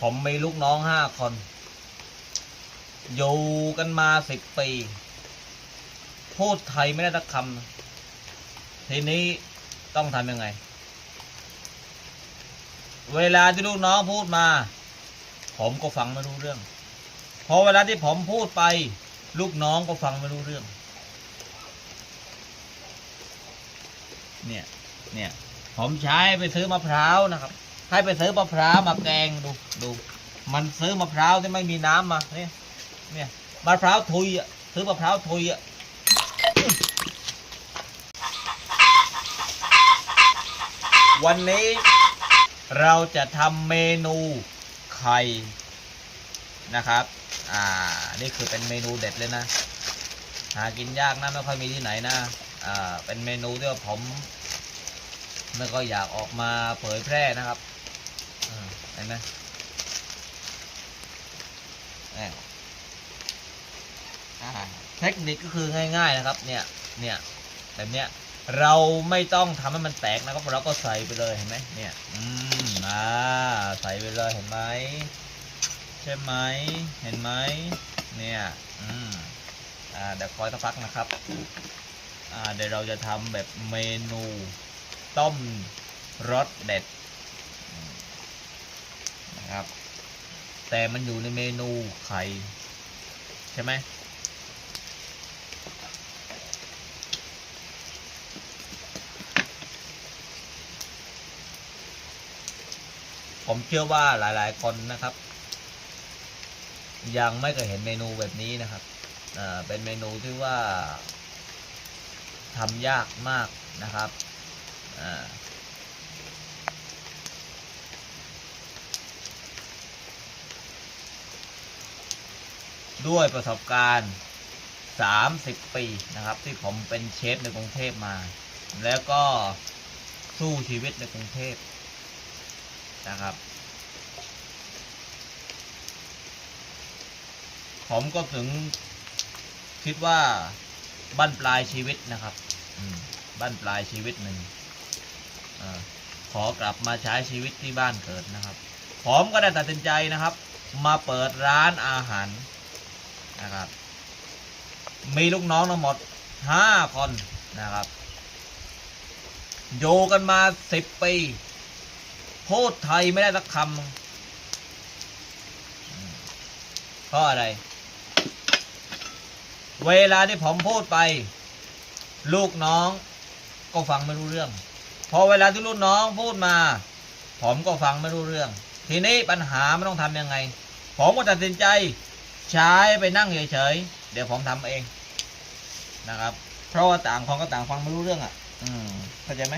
ผมมีลูกน้องห้าคน อยู่กันมาสิบปี พูดไทยไม่ได้สักคำทีนี้ต้องทำยังไง เวลาที่ลูกน้องพูดมา ผมก็ฟังไม่รู้เรื่อง พอเวลาที่ผมพูดไป ลูกน้องก็ฟังไม่รู้เรื่อง เนี่ย เนี่ย ผมใช้ไปซื้อมะพร้าวนะครับ ให้ไปซื้อมะพร้าวมาแกงดูดู มันซื้อมะพร้าวที่ไม่มีน้ำมาเนี่ยเนี่ยมะพร้าวทุยอะซื้อมะพร้าวทุยอะวันนี้เราจะทำเมนูไข่นะครับ อ่า นี่คือเป็นเมนูเด็ดเลยนะ หากินยากนะไม่ค่อยมีที่ไหนนะ อ่า เป็นเมนูที่ผมไม่ก็อยากออกมาเผยแพร่นะครับ ห็นไหมเทคนิคก็คือง่ายๆนะครับ เนี่ย เนี่ยแบบเนี้ย เราไม่ต้องทำให้มันแตกนะครับเราก็ใส่ไปเลยเห็นไหมเนี่ย อืมอ่าใส่ไปเลยเห็นไหมใช่ไหมเห็นไหมเนี่ย อืมอ่าเดี๋ยวคอยสักพักนะครับ อ่าเดี๋ยวเราจะทำแบบเมนู ต้มรสเด็ด นะครับ แต่มันอยู่ในเมนูไข่ ใช่ไหมผมเชื่อว่าหลาย ๆ คนนะครับ ยังไม่เคยเห็นเมนูแบบนี้นะครับเป็นเมนูที่ว่าทำยากมากนะครับอ่า ด้วยประสบการณ์ 30 ปีนะครับ ที่ผมเป็นเชฟในกรุงเทพมา แล้วก็สู้ชีวิตในกรุงเทพนะครับ ผมก็ถึงคิดว่าบั้นปลายชีวิตนะครับบั้นปลายชีวิตหนึ่งอขอกลับมาใช้ชีวิตที่บ้านเกิดนะครับ ผมก็ได้ตัดสินใจนะครับ มาเปิดร้านอาหาร นะครับ มีลูกน้องทั้งหมดห้าคนนะครับ อยู่กันมาสิบปีพูดไทยไม่ได้สักคำเพราะอะไร เวลาที่ผมพูดไป ลูกน้องก็ฟังไม่รู้เรื่อง พอเวลาที่ลูกน้องพูดมา ผมก็ฟังไม่รู้เรื่อง ทีนี้ปัญหาไม่ต้องทำยังไง ผมก็ตัดสินใจ ใช้ไปนั่งเฉยๆเดี๋ยวผมทำเองนะครับ เพราะว่าต่างคนก็ต่างฟังไม่รู้เรื่องอะ อืมเข้าใจไหม